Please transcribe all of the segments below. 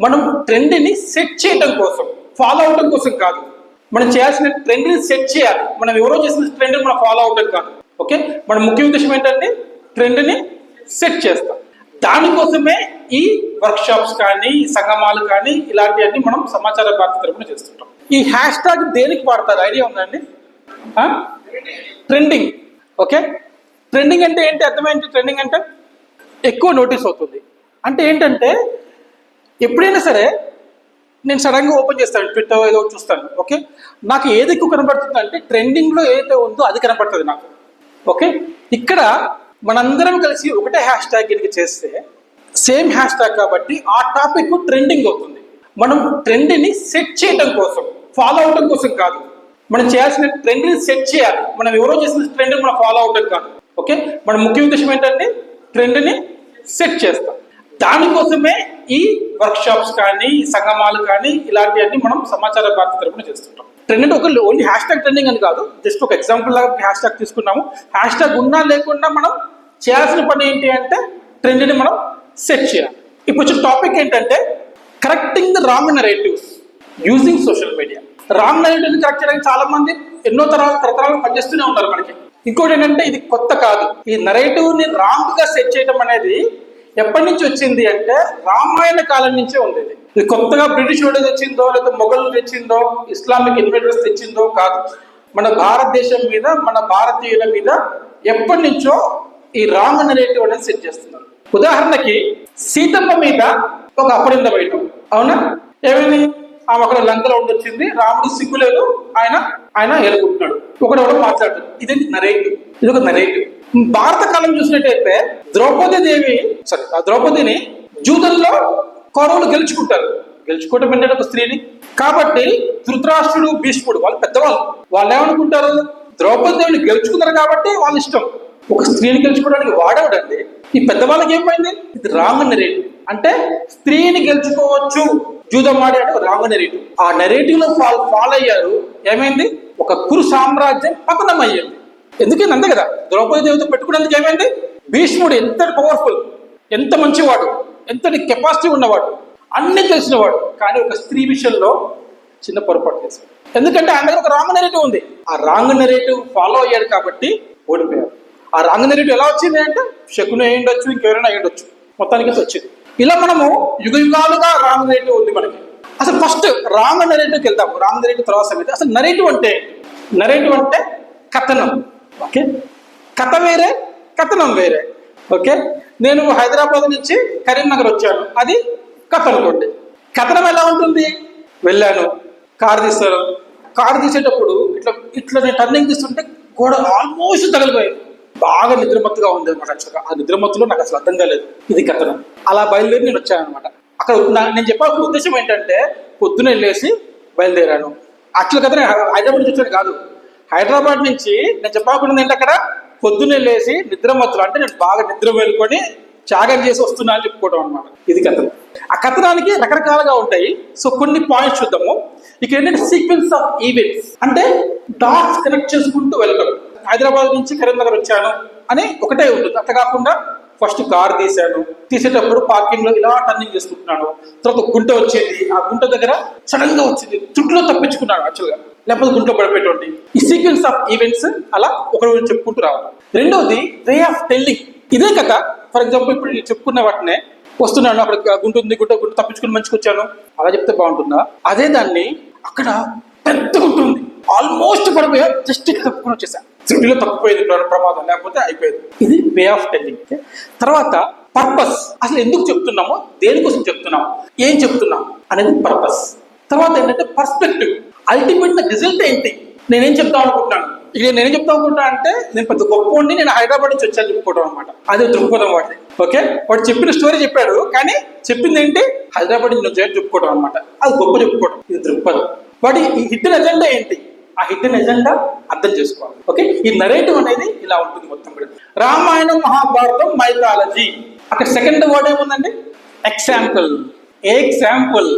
మనం ట్రెండ్ని సెట్ చేయడం కోసం ఫాలో అవడం కోసం కాదు. మనం చేయాల్సిన ట్రెండ్ని సెట్ చేయాలి. మనం ఎవరో చేసిన ట్రెండ్ మనం ఫాలో అవడం కాదు. ఓకే? మన ముఖ్య ఉద్దేశం ఏంటంటే ట్రెండ్ని సెట్ చేస్తాం. దానికోసమే ఈ వర్క్షాప్స్ కానీ సంగమాలు కానీ ఇలాంటివన్నీ మనం సమాచార భారత తరపున చేస్తుంటాం. ఈ హ్యాష్ ట్యాగ్ దేనికి వాడతారు? ఐడియా ఉందండి ట్రెండింగ్. ఓకే? ట్రెండింగ్ అంటే ఏంటి? అర్థమేంటి ట్రెండింగ్ అంటే ఎక్కువ నోటీస్ అవుతుంది. అంటే ఏంటంటే ఎప్పుడైనా సరే నేను సడన్గా ఓపెన్ చేస్తాను ట్విట్టర్ ఏదో చూస్తాను ఓకే? నాకు ఏది ఎక్కువ కనబడుతుంది అంటే ట్రెండింగ్లో ఏదైతే ఉందో అది కనబడుతుంది నాకు ఓకే? ఇక్కడ మనందరం కలిసి ఒకటే హ్యాష్ ట్యాగ్ కనుక చేస్తే సేమ్ హ్యాష్ ట్యాగ్ కాబట్టి ఆ టాపిక్ ట్రెండింగ్ అవుతుంది. మనం ట్రెండ్ని సెట్ చేయడం కోసం ఫాలో అవడం కోసం కాదు. మనం చేయాల్సిన ట్రెండ్ని సెట్ చేయాలి. మనం ఎవరో చేసిన ట్రెండ్ మనం ఫాలో అవడం కాదు ఓకే? మన ముఖ్య ఉద్దేశం ఏంటంటే ట్రెండ్ని సెట్ చేస్తాం. దానికోసమే ఈ వర్క్షాప్స్ కానీ సంగమాలు కానీ ఇలాంటివన్నీ మనం సమాచార భారత తరపున చేస్తుంటాం. ట్రెండ్ అంటే ఒక ఓన్లీ హ్యాష్ ట్యాగ్ ట్రెండింగ్ అని కాదు జస్ట్ ఒక ఎగ్జాంపుల్ లాగా హ్యాష్ ట్యాగ్ తీసుకున్నాము. హ్యాష్ ట్యాగ్ ఉన్నా లేకుండా మనం చేయాల్సిన పని ఏంటి అంటే ట్రెండ్ని మనం సెట్ చేయాలి. ఇప్పుడు వచ్చిన టాపిక్ ఏంటంటే correcting the wrong narratives using social media wrong నరేటివ్ని correct చేయడానికి చాలా మంది ఎన్నో తరాలు తరతరాలు పనిచేస్తూనే ఉన్నారు మనకి. ఇంకోటి ఏంటంటే ఇది కొత్త కాదు. ఈ నెరేటివ్ని రామ్గా సెట్ చేయడం అనేది ఎప్పటి నుంచి వచ్చింది అంటే రామాయణ కాలం నుంచే ఉండేది. ఇది. కొత్తగా బ్రిటిష్ వాళ్ళు తెచ్చిందో లేదా మొఘలు తెచ్చిందో ఇస్లామిక్ ఇన్వేటర్స్ తెచ్చిందో కాదు. మన భారతదేశం మీద మన భారతీయుల మీద ఎప్పటి నుంచో ఈ రాంగ్ నరేటివ్ అనేది సెట్ చేస్తున్నారు. ఉదాహరణకి సీతమ్మ మీద ఒక అపరింద బయట అవునా? ఏమైంది? ఆమె అక్కడ లంకలో ఉండొచ్చింది. రాముడు సిగ్గులేదు. ఆయన ఆయన ఎలుగుతున్నాడు. ఒకడెవడో ఒకడు మాట్లాడుతాడు. ఇది నరేటివ్ ఇది ఒక నరేటివ్ భారత కాలం చూసినట్టయితే ద్రౌపది దేవి సారీ ఆ ద్రౌపదిని జూదల్లో కౌరవులు గెలుచుకుంటారు. గెలుచుకోవటం ఏంటంటే ఒక స్త్రీని. కాబట్టి ధృతరాష్ట్రుడు భీష్ముడు వాళ్ళు పెద్దవాళ్ళు. వాళ్ళు ఏమనుకుంటారు? ద్రౌపది దేవిని గెలుచుకున్నారు కాబట్టి వాళ్ళ ఇష్టం. ఒక స్త్రీని గెలుచుకోవడానికి వాడవడండి? ఈ పెద్దవాళ్ళకి ఏమైంది? ఇది రాంగ్ నెరేటివ్ అంటే స్త్రీని గెలుచుకోవచ్చు. జూదం అంటే రాంగ్ నెరేటివ్ ఆ నెరేటివ్లో ఫాలో ఫాలో అయ్యారు. ఏమైంది? ఒక కురు సామ్రాజ్యం పతనం అయ్యింది ఎందుకంటే అంతే కదా? ద్రౌపది దేవితో పెట్టుకున్నందుకు ఏమైంది? భీష్ముడు ఎంత పవర్ఫుల్ ఎంత మంచివాడు ఎంతటి కెపాసిటీ ఉన్నవాడు అన్ని తెలిసినవాడు. కానీ ఒక స్త్రీ విషయంలో చిన్న పొరపాటు చేశాడు. ఎందుకంటే ఆయన దగ్గర ఒక రాంగ్ నెరేటివ్ ఉంది. ఆ రాంగ్ నెరేటివ్ ఫాలో అయ్యాడు కాబట్టి ఓడిపోయాడు. ఆ రాంగ్ నెరేటివ్ ఎలా వచ్చింది అంటే శకుని అయి ఇంకెవరైనా అయ్యుండొచ్చు. మొత్తానికి వచ్చింది. ఇలా మనము యుగ యుగాలుగా రాంగ్ నెరేటివ్ ఉంది మనకి. అసలు ఫస్ట్ రాంగ్ నెరేటివ్కి వెళ్దాం. రాంగ్ నెరేటివ్ తర్వాత సంగతి. అసలు నెరేటివ్ అంటే నెరేటివ్ అంటే కథనం. ఓకే కథ వేరే కథనం వేరే. ఓకే? నేను హైదరాబాద్ నుంచి కరీంనగర్ వచ్చాను. అది కథ అనుకోండి కథనం ఎలా ఉంటుంది? వెళ్ళాను. కారు తీస్తాను కారు తీసేటప్పుడు ఇట్లా ఇట్లా నేను టర్నింగ్ తీస్తుంటే గోడ ఆల్మోస్ట్ తగిలిపోయింది. బాగా నిద్రమత్తుగా ఉంది అనమాట యాక్చువల్గా ఆ నిద్రమత్తులో నాకు అసలు అర్థం కాలేదు. ఇది కథనం. అలా బయలుదేరి నేను వచ్చాను అనమాట అక్కడ నేను చెప్పాల్సిన ఉద్దేశం ఏంటంటే పొద్దున వెళ్ళేసి బయలుదేరాను. యాక్చువల్ కథ హైదరాబాద్ నుంచి వచ్చాను కాదు. హైదరాబాద్ నుంచి నేను చెప్పకుండా ఏంటి అక్కడ? పొద్దున్నే లేచి నిద్రమత్తులు అంటే నేను బాగా నిద్ర మేలుకొని త్యాగం చేసి వస్తున్నా అని చెప్పుకోవడం అనమాట ఇది కథనం ఆ కథనానికి రకరకాలుగా ఉంటాయి. సో కొన్ని పాయింట్స్ చూద్దాము. ఇక ఏంటంటే సీక్వెన్స్ ఆఫ్ ఈవెంట్స్. అంటే డాట్స్ కనెక్ట్ చేసుకుంటూ వెళ్ళడం హైదరాబాద్ నుంచి కరీంనగర్ వచ్చాను అని ఒకటే ఉంటుంది. అట్లా కాకుండా ఫస్ట్ కార్ తీశాను. తీసేటప్పుడు పార్కింగ్లో ఇలా టర్నింగ్ చేసుకుంటున్నాను. తర్వాత గుంట వచ్చేది. ఆ గుంట దగ్గర సడన్గా వచ్చింది. తుట్లో తప్పించుకున్నాను యాక్చువల్గా. లేకపోతే గుంటలో పడిపోయేటువంటి ఈ సీక్వెన్స్ ఆఫ్ ఈవెంట్స్ అలా ఒకరు చెప్పుకుంటూ రావాలి. రెండోది వే ఆఫ్ టెల్లింగ్ ఇదే కథ. ఫర్ ఎగ్జాంపుల్ ఇప్పుడు నేను చెప్పుకున్న వాటినే వస్తున్నాను. అక్కడ గుంటుంది గుంట గుంట తప్పించుకుని మంచిగా వచ్చాను. అలా చెప్తే బాగుంటుందా? అదే దాన్ని అక్కడ పెద్ద గుంట ఉంది. ఆల్మోస్ట్ పడిపోయా జస్ట్ తప్పుకొని వచ్చేసా. సిటీలో తప్పిపోయింది ప్రమాదం. లేకపోతే అయిపోయింది. ఇది వే ఆఫ్ టెల్లింగ్ తర్వాత పర్పస్ అసలు ఎందుకు చెప్తున్నామో? దేనికోసం చెప్తున్నాం ఏం చెప్తున్నాం? అనేది పర్పస్ తర్వాత ఏంటంటే పర్స్పెక్టివ్ అల్టిమేట్గా రిజల్ట్ ఏంటి? నేనేం చెప్తాం అనుకుంటున్నాను? ఇక నేనేం చెప్తాం అనుకుంటా అంటే నేను పెద్ద గొప్ప ఉండి నేను హైదరాబాద్ నుంచి వచ్చాను చెప్పుకోవడం అనమాట అదే దృక్పథం వాడిది ఓకే? వాడు చెప్పిన స్టోరీ చెప్పాడు కానీ చెప్పింది ఏంటి? హైదరాబాద్ నుంచి వచ్చాను చెప్పుకోవడం అనమాట అది గొప్ప చెప్పుకోవడం. ఇది దృక్పథం. వాడి ఈ హిడ్డెన్ ఎజెండా ఏంటి? ఆ హిడ్డెన్ ఎజెండా అర్థం చేసుకోవాలి. ఓకే? ఈ నరేటివ్ అనేది ఇలా ఉంటుంది మొత్తం కూడా. రామాయణం మహాభారతం మైథాలజీ. అక్కడ సెకండ్ వర్డ్ ఏముందండి? ఎగ్జాంపుల్ ఎగ్జాంపుల్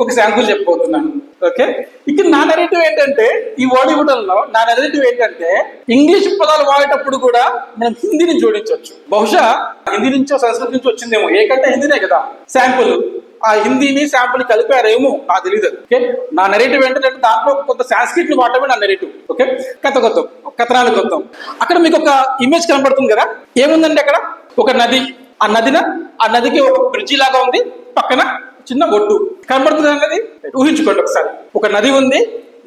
ఒక శాంపుల్ చెప్పబోతున్నాను. ఓకే? ఇక్కడ నా నెరేటివ్ ఏంటంటే ఈ వర్డ్ ఇవ్వడంలో నా నెరేటివ్ ఏంటంటే ఇంగ్లీష్ పదాలు వాడేటప్పుడు కూడా మనం హిందీని జోడించవచ్చు. బహుశా హిందీ నుంచో సంస్కృతి నుంచి వచ్చిందేమో. ఏకంటే హిందీనే కదా. శాంపుల్ ఆ హిందీని శాంపుల్ కలిపారేమో? నాకు తెలియదు ఓకే? నా నెరేటివ్ ఏంటంటే దాంట్లో కొంత సాంస్క్రిట్ వాడటమే నా నెరేటివ్ ఓకే? కథ కొత్తం. కథనాలు కొత్తం. అక్కడ మీకు ఒక ఇమేజ్ కనబడుతుంది కదా? ఏముందండి అక్కడ? ఒక నది. ఆ నదిన ఆ నదికి ఒక బ్రిడ్జి లాగా ఉంది. పక్కన చిన్న ఒడ్డు. కనబడుతుంది అన్నది ఊహించుకోండి ఒకసారి. ఒక నది ఉంది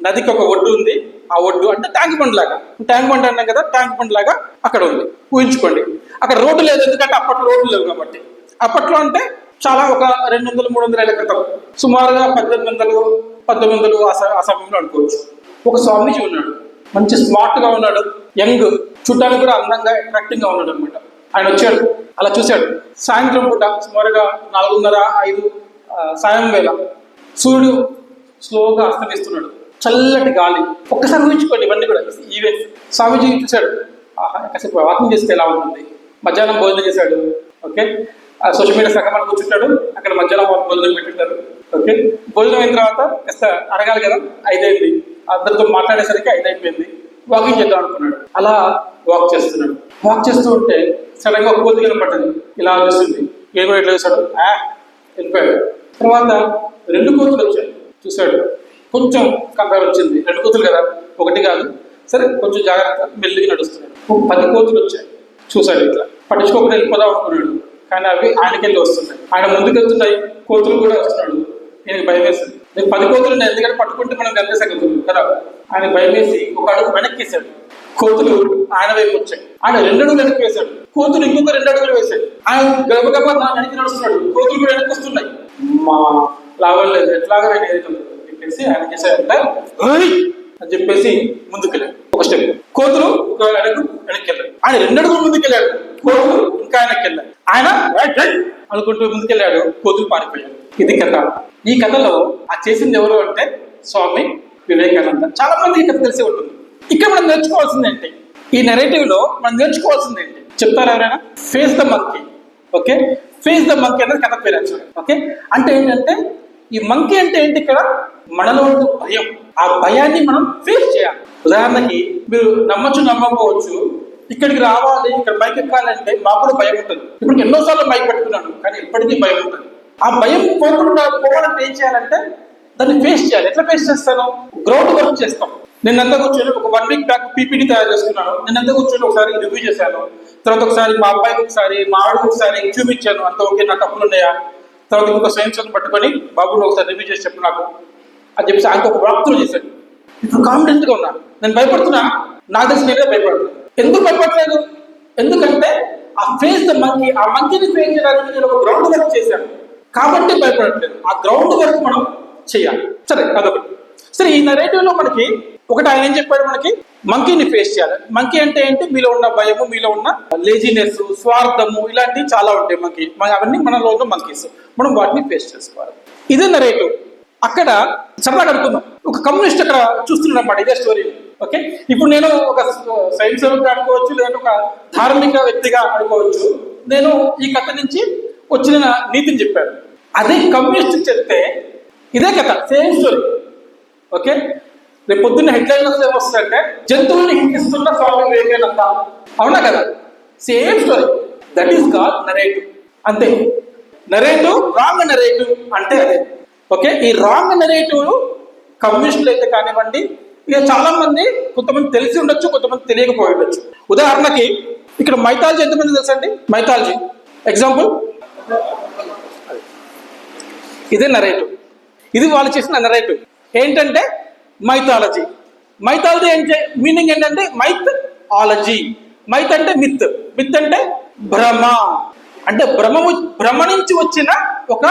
నదికి ఒక ఒడ్డు ఉంది. ఆ ఒడ్డు అంటే ట్యాంక్ బండ్ లాగా. ట్యాంక్ బండ్ అన్నాం కదా ట్యాంక్ బండ్ లాగా అక్కడ ఉంది. ఊహించుకోండి. అక్కడ రోడ్డు లేదు ఎందుకంటే అప్పట్లో రోడ్లు లేవు కాబట్టి. అప్పట్లో అంటే చాలా ఒక రెండు వందలు మూడు వందల ఏళ్ళ క్రితం. సుమారుగా పద్దెనిమిది వందలు పంతొమ్మిది వందలు ఆ సమయంలో అనుకోవచ్చు. ఒక స్వామీజీ ఉన్నాడు. మంచి స్మార్ట్గా ఉన్నాడు. యంగ్ చూడడానికి కూడా అందంగా అట్రాక్టింగ్గా ఉన్నాడు అనమాట ఆయన వచ్చాడు. అలా చూశాడు. సాయంత్రం పూట సుమారుగా నాలుగున్నర ఐదు సాయం వేళ సూర్యుడు స్లోగా అస్తమిస్తున్నాడు. చల్లటి గాలి. ఒక్కసారి ఊహించుకోండి ఇవన్నీ కూడా. ఈవెంట్ స్వామీజీ చూశాడు. ఆహా కాసేపు వాకింగ్ చేస్తే ఎలా ఉంటుంది? మధ్యాహ్నం భోజనం చేశాడు. ఓకే? ఆ సోషల్ మీడియా సగం అని కూర్చుంటాడు అక్కడ మధ్యాహ్నం భోజనం పెట్టింటారు ఓకే? భోజనం అయిన తర్వాత కాస్త అడగాలి కదా? ఐదైంది. అందరితో మాట్లాడేసరికి ఐదైపోయింది. వాకింగ్ చేద్దాం అనుకున్నాడు. అలా వాక్ చేస్తున్నాడు. వాక్ చేస్తూ ఉంటే సడన్గా కోతి కనపడ్డది ఇలా ఆలోచిస్తుంది. ఏమో ఎట్లా చూశాడు? ఆ వెళ్ళిపోయాడు. తర్వాత రెండు కోతులు వచ్చాయి. చూశాడు. కొంచెం కంగారు వచ్చింది. రెండు కోతులు కదా? ఒకటి కాదు. సరే కొంచెం జాగ్రత్త. మెల్లిగా నడుస్తున్నాడు. పది కోతులు వచ్చాయి. చూశాడు ఇట్లా. పట్టించుకోకుండా వెళ్ళిపోదాం అనుకున్నాడు. కానీ అవి ఆయనకెళ్ళి వస్తున్నాయి. ఆయన ముందుకు వెళ్తున్నాయి కోతులు కూడా వస్తున్నాడు. ఈయనకి భయం వేసింది నేను పది కోతులు ఎందుకంటే పట్టుకుంటే మనం గంటేసగలుగుతాం కదా? ఆయన భయం వేసి ఒక అడుగు వెనక్కి వేశాడు. కోతులు ఆయన వైపు వచ్చాయి. ఆయన రెండు అడుగులు వెనక్కి వేశాడు. కోతులు ఇంకొక రెండు అడుగులు వేశాడు ఆయన గబగబా నా వెనక్కి నడుస్తున్నాడు. కోతులు కూడా వెనక్కి వస్తున్నాయి. మా లాభం లేదు. ఎట్లాగా నేను ఎదుగుతాను చెప్పేసి ఆయన చేశాడంటే "ఓయ్!" అని చెప్పేసి ముందుకెళ్ళాడు ఒక స్టెప్. కోతులు ఒక అడుగు వెనక్కి వెళ్ళాడు ఆయన రెండు అడుగులు ముందుకెళ్ళాడు కోతులు ఇంకా వెనక్కి వెళ్ళాడు ఆయన అనుకుంటూ ముందుకెళ్ళాడు. కోతులు పారిపోయాడు ఇది కథ. ఈ కథలో ఆ చేసింది ఎవరు అంటే స్వామి వివేకానంద. చాలా మంది ఈ కథ తెలిసి ఉంటుంది. ఇక్కడ మనం నేర్చుకోవాల్సింది ఏంటి? ఈ నెరేటివ్లో మనం నేర్చుకోవాల్సింది ఏంటి? చెప్తారా ఎవరైనా? Face the monkey okay face the monkey అనేది కథ పేరు యాక్చువల్లీ ఓకే అంటే ఏంటంటే ఈ మంకీ అంటే ఏంటి ఇక్కడ? మనలో ఉన్న భయం. ఆ భయాన్ని మనం ఫేస్ చేయాలి. ఉదాహరణకి మీరు నమ్మచ్చు నమ్మకపోవచ్చు. ఇక్కడికి రావాలి ఇక్కడ బైక్ ఎక్కాలంటే మాకు కూడా భయం ఉంటుంది. ఇప్పుడు ఎన్నోసార్లు బైక్ పెట్టుకున్నాను కానీ ఇప్పటికీ భయం ఉంటుంది. ఆ భయం పోకుండా పోవాలంటే ఏం చేయాలంటే దాన్ని ఫేస్ చేయాలి. ఎట్లా ఫేస్ చేస్తాను? గ్రౌండ్ వర్క్ చేస్తాం. నిన్నంతా కూర్చొని ఒక వన్ వీక్ బ్యాక్ పీపీటీ తయారు చేసుకున్నాను. నిన్నంతా కూర్చొని ఒకసారి రివ్యూ చేశాను. తర్వాత ఒకసారి మా అబ్బాయికి ఒకసారి మా ఆవిడకి ఒకసారి చూపించాను. అంత ఓకే నా తప్పులు ఉన్నాయా? తర్వాత ఇంకొక సైన్స్ పట్టుకొని బాబుని ఒకసారి రివ్యూ చేసి చెప్పు నాకు. అని చెప్పేసి ఆయనకు ఒక వాక్ త్రూ చేశాను ఇప్పుడు కాన్ఫిడెంట్గా ఉన్నా. నేను భయపడుతున్నా. నాకు తెలిసి నేనే భయపడుతున్నాను ఎందుకు భయపడలేదు ఎందుకంటే ఆ ఫేస్ ద మంకీ ఆ మంకీని ఫేస్ చేయడానికి నేను ఒక గ్రౌండ్ వర్క్ చేశాను. కాబట్టి భయపడట్లేదు. ఆ గ్రౌండ్ వర్క్ మనం చేయాలి. సరే అదొకటి. సరే ఈ నెరేటివ్లో మనకి ఒకటి ఆయన ఏం చెప్పాడు మనకి? మంకీని ఫేస్ చేయాలి. మంకీ అంటే ఏంటి? మీలో ఉన్న భయము మీలో ఉన్న లేజినెస్ స్వార్థము ఇలాంటివి చాలా ఉంటాయి మంకీ మన అవన్నీ మనలో ఉన్న మంకీస్ మనం వాటిని ఫేస్ చేసుకోవాలి. ఇదే నరేటివ్ అక్కడ సరదాగా అనుకుందాం. ఒక కమ్యూనిస్ట్ అక్కడ చూస్తున్నాడు అన్నమాట ఇదే స్టోరీ ఓకే ఇప్పుడు నేను ఒక సైన్స్ అనుకోవచ్చు లేదంటే ఒక ధార్మిక వ్యక్తిగా అనుకోవచ్చు. నేను ఈ కథ నుంచి వచ్చిన నీతిని చెప్పాను. అదే కమ్యూనిస్ట్ చెప్తే ఇదే కథ సేమ్ స్టోరీ ఓకే రేపు పొద్దున్న హెడ్లైన్ ఏమొస్తుందంటే జంతువుల్ని హింసిస్తున్న స్వామి వివేకానంద. అవునా కదా? Same story that is call narrative అంతే. నరేటివ్ రాంగ్ నరేటివ్ అంటే అదే. ఓకే ఈ రాంగ్ నరేటివ్ కమ్యూనిస్టులు అయితే కానివ్వండి ఇక చాలా మంది కొంతమంది తెలిసి ఉండొచ్చు కొంతమంది తెలియకపోయి ఉండొచ్చు. ఉదాహరణకి ఇక్కడ మైథాలజీ ఎంతమంది తెలుసండి? మైథాలజీ. ఎగ్జాంపుల్ ఇదే నరేటివ్ ఇది వాళ్ళు చేసిన నరేటివ్ ఏంటంటే మైథాలజీ. మైథాలజీ అంటే మీనింగ్ ఏంటంటే మైత్ ఆలజీ. మైత్ అంటే మిత్. మిత్ అంటే భ్రమ. అంటే భ్రమము భ్రమ నుంచి వచ్చిన ఒక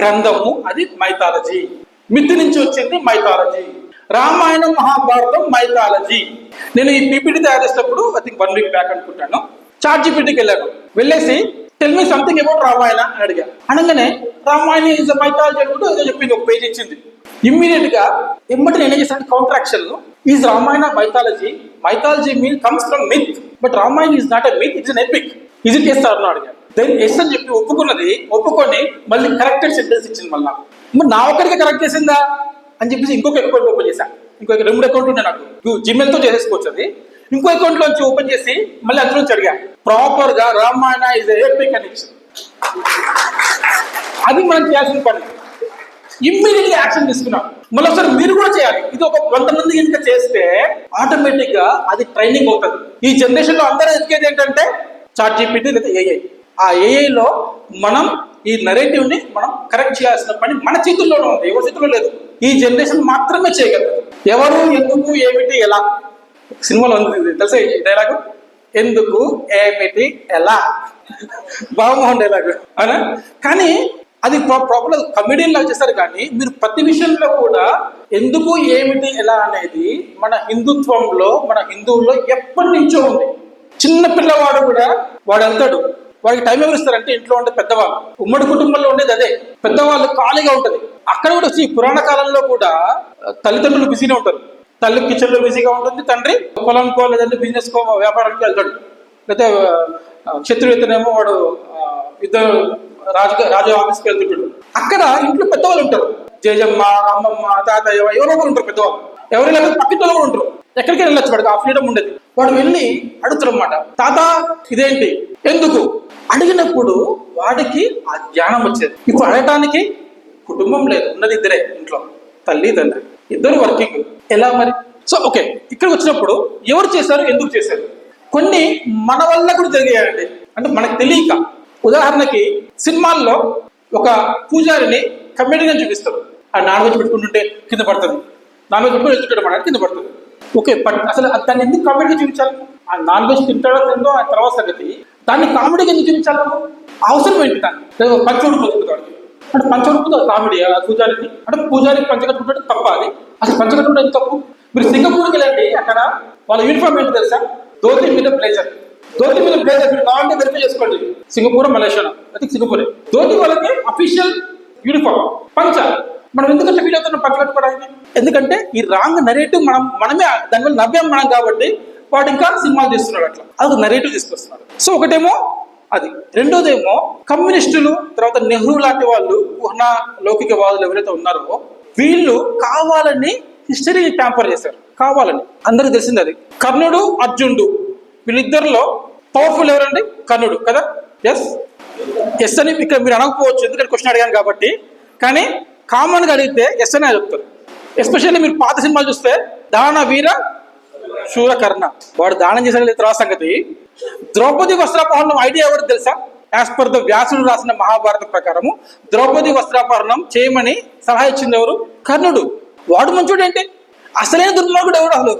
గ్రంథము. అది మైథాలజీ. మిత్ నుంచి వచ్చింది మైథాలజీ. రామాయణం మహాభారతం మైథాలజీ. నేను ఈ పీపీటీ తయారు చేసినప్పుడు I think one week back అనుకుంటాను. చార్ట్ జీపీటీకి వెళ్ళాను. వెళ్ళేసి tell me something about Ramayana అని అడిగా. అనగానే రామాయణ ఇస్ మైథాలజీ అనుకుంటూ ఏదో చెప్పింది ఒక పేజ్ ఇచ్చింది. ఇమ్మీడియట్గా ఎమ్మటి నేను ఏం చేశాను contraction is Ramayana mythology mythology mean comes from myth but Ramayana is not a myth it's an epic ఇది ఇట్ ఎస్ అని అడిగా. దెన్ ఎస్ అని చెప్పి ఒప్పుకున్నది ఒప్పుకొని మళ్ళీ కరెక్టెడ్ సెంటెన్స్ ఇచ్చింది మళ్ళీ. మరి నా ఒక్కడికి కరెక్ట్ చేసిందా? అని చెప్పేసి ఇంకొక అకౌంట్ ఓపెన్ చేశాను ఇంకొక రెండు అకౌంట్ ఉండే నాకు. జిమెయిల్తో చేసేసుకోవచ్చు అది. ఇంకో అకౌంట్ లోంచి ఓపెన్ చేసి మళ్ళీ అందులో నుంచి అడిగా. ప్రాపర్గా రామాయణ ఇస్ ఎపిక్ అని అది మనం చేయాల్సిన పని. ఇమ్మీడియట్ యాక్షన్ తీసుకున్నాం. మళ్ళీ ఒకసారి మీరు కూడా చేయాలి. ఇది ఒక కొంతమంది మంది కనుక చేస్తే ఆటోమేటిక్గా అది ట్రైనింగ్ అవుతుంది. ఈ జనరేషన్లో అందరూ ఎదిగేది ఏంటంటే చాట్ జీపీటీ లేదా ఏఐ ఆ ఏఐలో లో మనం ఈ నరేటివ్ని మనం కరెక్ట్ చేయాల్సిన పని మన చేతుల్లోనే ఉంది. ఎవరి చేతుల్లో లేదు. ఈ జనరేషన్ మాత్రమే చేయగలరు ఎవరు ఎందుకు ఏమిటి ఎలా? సినిమాలో ఉంది. తెలుసా డైలాగు ఎందుకు ఏమిటి ఎలా? బాగుంది డైలాగు అవునా? కానీ అది ప్రాబ్లం కమెడియన్ లాగా చేస్తారు కానీ మీరు ప్రతి విషయంలో కూడా ఎందుకు ఏమిటి ఎలా అనేది మన హిందుత్వంలో మన హిందువుల్లో ఎప్పటి నుంచో ఉంది. చిన్న పిల్లవాడు కూడా వాడు వెళ్తాడు. వాడికి టైం ఎవరిస్తారంటే ఇంట్లో ఉండే పెద్దవాళ్ళు. ఉమ్మడి కుటుంబంలో ఉండేది అదే. పెద్దవాళ్ళు ఖాళీగా ఉంటది. అక్కడ కూడా ఈ పురాణ కాలంలో కూడా తల్లిదండ్రులు బిజీనే ఉంటారు. తల్లి కిచెన్లో బిజీగా ఉంటుంది తండ్రి పొలంకో లేదంటే బిజినెస్ కో వ్యాపారానికి వెళ్తాడు. లేకపోతే ఆ, వాడు ఆ, యుద్ధ రాజు రాజు ఆఫీస్కి వెళ్తుంటాడు. అక్కడ ఇంట్లో పెద్దవాళ్ళు ఉంటారు. జేజమ్మ అమ్మమ్మ తాతయ్య ఎవరో ఒకరు ఉంటారు పెద్దవాళ్ళు. ఎవరు లేదా పక్కింటి కూడా ఉంటారు. ఎక్కడికి వెళ్ళొచ్చు వాడికి ఆ ఫ్రీడమ్ ఉండేది. వాడు వెళ్ళి అడుగుతారు అనమాట తాత ఇదేంటి? ఎందుకు? అడిగినప్పుడు వాడికి ఆ జ్ఞానం వచ్చేది. ఇప్పుడు అడగటానికి కుటుంబం లేదు ఉన్నది ఇద్దరే ఇంట్లో. తల్లి తండ్రి. ఇద్దరు వర్కింగ్ ఎలా మరి? సో ఓకే ఇక్కడికి వచ్చినప్పుడు ఎవరు చేశారు ఎందుకు చేశారు? కొన్ని మన వల్ల కూడా జరిగాయండి. అంటే మనకు తెలియక. ఉదాహరణకి సినిమాల్లో ఒక పూజారిని కమెడీగా చూపిస్తారు. ఆ నాన్ వెజ్ పెట్టుకుంటుంటే కింద పడుతుంది. నాన్ వెజ్ పెట్టుకుని కింద పడుతుంది. ఓకే బట్ అసలు దాన్ని ఎందుకు కామెడీగా చూపించాలి? ఆ నాన్ వెజ్ తింటాడో తిందో ఆ తర్వాత సంగతి. దాన్ని కామెడీగా ఎందుకు చూపించాలి? అవసరం ఏంటి దాన్ని పంచోడు పొందుతాడు అంటే పంచకట్టుకుంటే కామెడీ ఆ పూజారికి. అంటే పూజారికి పంచకట్టుకుంటే తప్ప అది. అసలు పంచకట్టుకుంటే ఎంత తప్పు? మీరు సింగపూర్కి వెళ్ళండి అక్కడ వాళ్ళ యూనిఫామ్ ఏంటి తెలుసా? ధోతి మీద బ్లేజర్ ధోతి మీద బ్లేజర్ మీరు కావాలంటే వెరిఫై చేసుకోండి. సింగపూర్ మలేషియా అది సింగపూరే. ధోతి వాళ్ళకి అఫీషియల్ యూనిఫామ్ పంచ మనం ఎందుకంటే ఫీల్ అవుతున్నాం పంచ ఎందుకంటే ఈ రాంగ్ నరేటివ్ మనం మనమే దానివల్ల నవ్వాం మనం కాబట్టి వాడు ఇంకా సినిమాలు తీస్తున్నాడు అట్లా. అది నరేటివ్ తీసుకొస్తున్నాడు. సో ఒకటేమో అది. రెండోదేమో కమ్యూనిస్టులు తర్వాత నెహ్రూ లాంటి వాళ్ళు కుహన లౌకికవాదులు ఎవరైతే ఉన్నారో వీళ్ళు కావాలని హిస్టరీని ట్యాంపర్ చేశారు. కావాలని. అందరికి తెలిసింది అది. కర్ణుడు అర్జునుడు. వీళ్ళిద్దరిలో పవర్ఫుల్ ఎవరండి? కర్ణుడు కదా? ఎస్ ఎస్ అని ఇక్కడ మీరు అనకపోవచ్చు. ఎందుకంటే క్వశ్చన్ అడిగాను కాబట్టి. కానీ కామన్గా అడిగితే ఎస్ అనే చెప్తారు. ఎస్పెషల్లీ మీరు పాత సినిమాలు చూస్తే దాన వీర శూరకర్ణ. వాడు దానం చేసిన తర్వాత సంగతి. ద్రౌపది వస్త్రాపహరణం ఐడియా ఎవరు తెలుసా? యాజ్ పర్ ద వ్యాసుడు రాసిన మహాభారత ప్రకారము ద్రౌపది వస్త్రాపహరణం చేయమని సలహా ఇచ్చింది ఎవరు? కర్ణుడు. వాడు మంచుడు ఏంటి? అసలైన దుర్మార్గుడు ఎవడు అసలు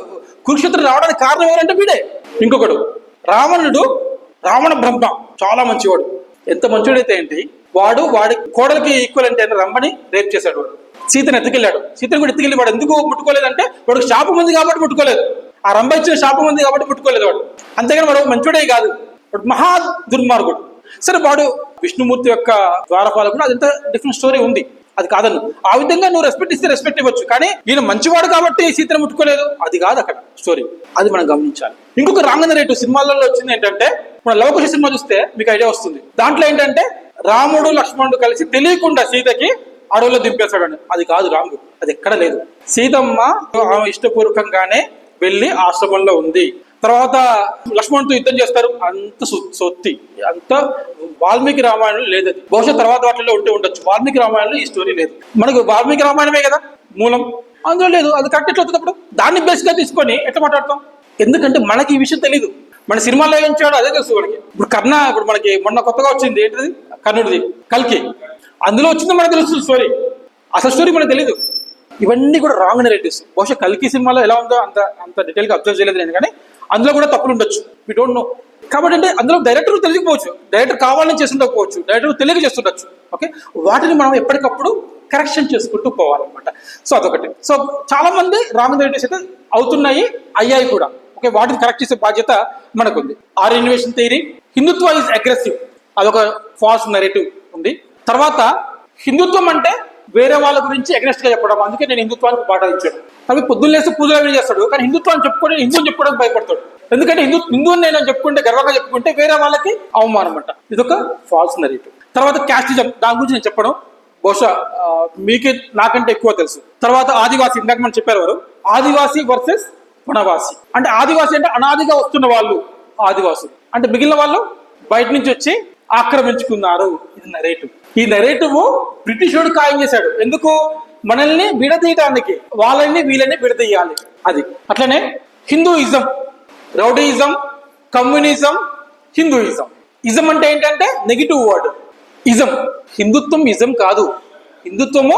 కురుక్షేత్రం రావడానికి కారణం ఎవరంటే వీడే. ఇంకొకడు రావణుడు రావణ బ్రహ్మ. చాలా మంచివాడు. ఎంత మంచివాడైతే ఏంటి? వాడు వాడి కోడలికి ఈక్వల్ అంటే రమ్మని రేప్ చేశాడు వాడు. సీతను ఎత్తుకెళ్ళాడు. సీతను కూడా ఎత్తుకెళ్ళి వాడు ఎందుకు ముట్టుకోలేదంటే వాడికి శాపం ఉంది కాబట్టి ముట్టుకోలేదు. ఆ రంభ ఇచ్చిన శాపం ఉంది కాబట్టి ముట్టుకోలేదు వాడు. అంతేగాని వాడు మంచోడే కాదు. వాడు మహా దుర్మార్గుడు. సరే వాడు విష్ణుమూర్తి యొక్క ద్వారపాలకుడు అదంతా డిఫరెంట్ స్టోరీ ఉంది. అది కాదను ఆ విధంగా నువ్వు రెస్పెక్ట్ ఇస్తే రెస్పెక్ట్ ఇవ్వచ్చు. కానీ ఈయన మంచివాడు కాబట్టి సీతను ముట్టుకోలేదు. అది కాదు అక్కడ స్టోరీ అది మనం గమనించాలి. ఇంకొక రాంగన రేటు సినిమాలలో వచ్చింది ఏంటంటే మన లవకుశ సినిమా చూస్తే మీకు ఐడియా వస్తుంది. దాంట్లో ఏంటంటే రాముడు లక్ష్మణుడు కలిసి తెలియకుండా సీతకి అడవుల్లో దింపేశాడు అది కాదు రాముడు. అది ఎక్కడ లేదు. సీతమ్మ ఆమె ఇష్టపూర్వకంగానే వెళ్ళి ఆశ్రమంలో ఉంది. తర్వాత లక్ష్మణుడితో యుద్ధం చేస్తారు. అంత సొత్తి. అంత వాల్మీకి రామాయణం లేదు. బహుశా తర్వాత వాటిలో ఉంటే ఉండొచ్చు. వాల్మీకి రామాయణంలో ఈ స్టోరీ లేదు. మనకు వాల్మీకి రామాయణమే కదా? మూలం. అందులో లేదు. అది కరెక్ట్ ఎట్లా అవుతుంది అప్పుడు? దాన్ని బేస్గా తీసుకొని ఎట్లా మాట్లాడతాం? ఎందుకంటే మనకి ఈ విషయం తెలియదు మన సినిమాలో ఏం చేయడో అదే తెలుసు మనకి. ఇప్పుడు కర్ణ ఇప్పుడు మనకి మొన్న కొత్తగా వచ్చింది. ఏంటిది? కర్ణుడిది. కల్కి. అందులో వచ్చింది మనకు తెలుస్తుంది స్టోరీ అసలు స్టోరీ మనకు తెలియదు ఇవన్నీ కూడా రాంగ్ నెరేటివ్స్ బహుశా కల్కి సినిమాలో ఎలా ఉందో అంత అంత డీటెయిల్గా అబ్జర్వ్ చేయలేదు నేను కానీ అందులో కూడా తప్పులు ఉండొచ్చు. వి డోంట్ నో కాబట్టి అంటే అందులో డైరెక్టర్ తెలియకపోవచ్చు. డైరెక్టర్ కావాలని చేస్తుండకపోవచ్చు. డైరెక్టర్ తెలియక చేస్తుండొచ్చు. ఓకే వాటిని మనం ఎప్పటికప్పుడు కరెక్షన్ చేసుకుంటూ పోవాలన్నమాట. సో అదొకటి. సో చాలా మంది రాంగ్ నెరేటివ్స్ అయితే అవుతున్నాయి అయ్యాయి కూడా. ఓకే వాటిని కరెక్ట్ చేసే బాధ్యత మనకుంది. Aryan invasion theory Hindutva is aggressive అదొక ఫాల్స్ నెరేటివ్ ఉంది. తర్వాత హిందుత్వం అంటే వేరే వాళ్ళ గురించి అగ్రెస్ట్గా చెప్పడం. అందుకే నేను హిందుత్వానికి పాటించాను. అవి పొద్దున్నేసి పూజలు అవి చేస్తాడు. కానీ హిందుత్వాన్ని చెప్పుకొని హిందువుని చెప్పుకోవడానికి భయపడతాడు. ఎందుకంటే హిందూ హిందువుని నేను చెప్పుకుంటే గర్వంగా చెప్పుకుంటే వేరే వాళ్ళకి అవమానం అంట. ఇదొక ఫాల్స్ నెరేటివ్ తర్వాత క్యాస్టిజం దాని గురించి నేను చెప్పడం బహుశా మీకే నాకంటే ఎక్కువ తెలుసు. తర్వాత ఆదివాసి ఇందాక మనం చెప్పారు వారు ఆదివాసి వర్సెస్ వనవాసి. అంటే ఆదివాసి అంటే అనాదిగా వస్తున్న వాళ్ళు ఆదివాసులు. అంటే మిగిలిన వాళ్ళు బయట నుంచి వచ్చి ఆక్రమించుకున్నారు. ఇది నరేటివ్ ఈ నెరేటివ్ బ్రిటిష్ వాడు ఖాయం చేశాడు. ఎందుకు? మనల్ని విడదీయటానికి. వాళ్ళని వీళ్ళని విడదీయాలి. అది. అట్లనే Hinduism rowdyism communism Hinduism. Ism అంటే ఏంటంటే negative word. Ism. Hindutvam ism కాదు. హిందుత్వము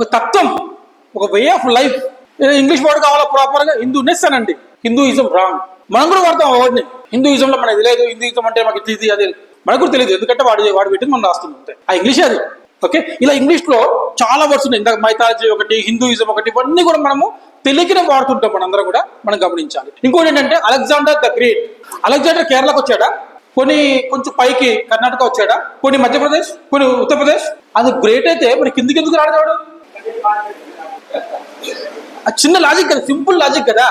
ఒక తత్వం ఒక way of life. English word కావాలా ప్రాపర్గా? హిందూనెస్ అనండి. Hinduism wrong. మనం కూడా వాడతాం ఆ వర్డ్ని. హిందూయిజం మనకి తెలియదు. హిందూయిజం అంటే మాకు ఇది అది. మనకు కూడా తెలియదు ఎందుకంటే వాడు వాడు పెట్టింది మనం రాస్తున్నాం అంతే. ఆ ఇంగ్లీష్ అది. ఓకే? ఇలా ఇంగ్లీష్లో చాలా వర్డ్స్ ఉన్నాయి. ఇందాక మైథాలజీ ఒకటి హిందూయిజం ఒకటి ఇవన్నీ కూడా మనము తెలియకనే వాడుతుంటాం మనందరం కూడా. మనం గమనించాలి. ఇంకోటి ఏంటంటే అలెగ్జాండర్ ద గ్రేట్. అలెగ్జాండర్ కేరళకు వచ్చాడా? కొన్ని కొంచెం పైకి కర్ణాటక వచ్చాడా? కొన్ని మధ్యప్రదేశ్ కొన్ని ఉత్తరప్రదేశ్. అది గ్రేట్ అయితే మరి కిందికి ఎందుకు రాడేవాడు ఆ చిన్న లాజిక్ కదా సింపుల్ లాజిక్ కదా.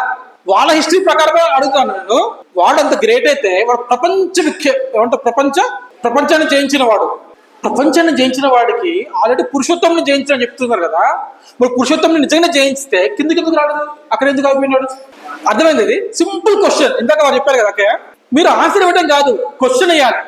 వాళ్ళ హిస్టరీ ప్రకారమే అడుగుతాను నేను. వాడు అంత గ్రేట్ అయితే వాడు ప్రపంచ విఖ్య ఏమంటే ప్రపంచ ప్రపంచాన్ని జయించిన వాడు. ప్రపంచాన్ని జయించిన వాడికి ఆల్రెడీ పురుషోత్తంని జయించిన చెప్తున్నారు కదా. మరి పురుషోత్తంని నిజంగా జయించితే కిందికి ఎందుకు రాడు? అక్కడ ఎందుకు అయిపోయినాడు అర్థమైంది ఇది? సింపుల్ క్వశ్చన్ ఇందాక వారు చెప్పారు కదా అక్కయ్య మీరు ఆన్సర్ ఇవ్వడం కాదు క్వశ్చన్ వేయాలి.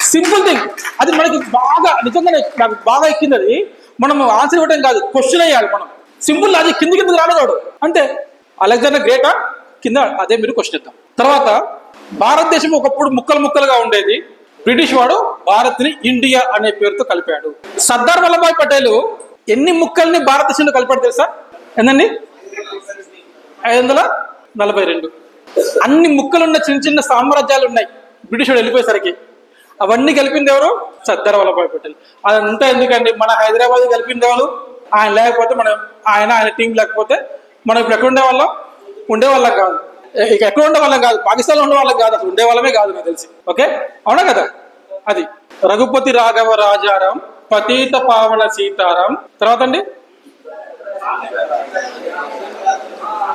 సింపుల్ థింగ్ అది మనకి బాగా నిజంగానే నాకు బాగా ఎక్కింది అది. మనం ఆన్సర్ ఇవ్వడం కాదు క్వశ్చన్ వేయాలి మనం. సింపుల్ అది కింద రాలేదు వాడు? అంటే అలెగ్జాండర్ గ్రేటా కింద అదే మీరు క్వశ్చన్ ఇద్దాం. తర్వాత భారతదేశం ఒకప్పుడు ముక్కలు ముక్కలుగా ఉండేది. బ్రిటిష్ వాడు భారత్ని ఇండియా అనే పేరుతో కలిపాడు. సర్దార్ వల్లభాయ్ పటేల్ ఎన్ని ముక్కల్ని భారతదేశంలో కలిపాడు తెలుసా? ఏందండి ఐదు వందల నలభై రెండు. అన్ని ముక్కలున్న చిన్న చిన్న సామ్రాజ్యాలు ఉన్నాయి. బ్రిటిష్ వాడు వెళ్ళిపోయేసరికి. అవన్నీ కలిపింది ఎవరు? సర్దార్ వల్లభాయ్ పటేల్. అదంతా ఎందుకండి? మన హైదరాబాద్ కలిపింది ఎవరు? ఆయన లేకపోతే మనం ఆయన ఆయన టీం లేకపోతే మనం ఇప్పుడు ఎక్కడ ఉండేవాళ్ళం? ఉండేవాళ్ళం కాదు. ఇక ఎక్కడ ఉండేవాళ్ళం కాదు. పాకిస్తాన్లో ఉండేవాళ్ళం కాదు. అసలు ఉండేవాళ్ళమే కాదు నాకు తెలిసి. ఓకే? అవునా కదా? అది. రఘుపతి రాఘవ రాజారాం పతీత పావన సీతారాం. తర్వాత అండి?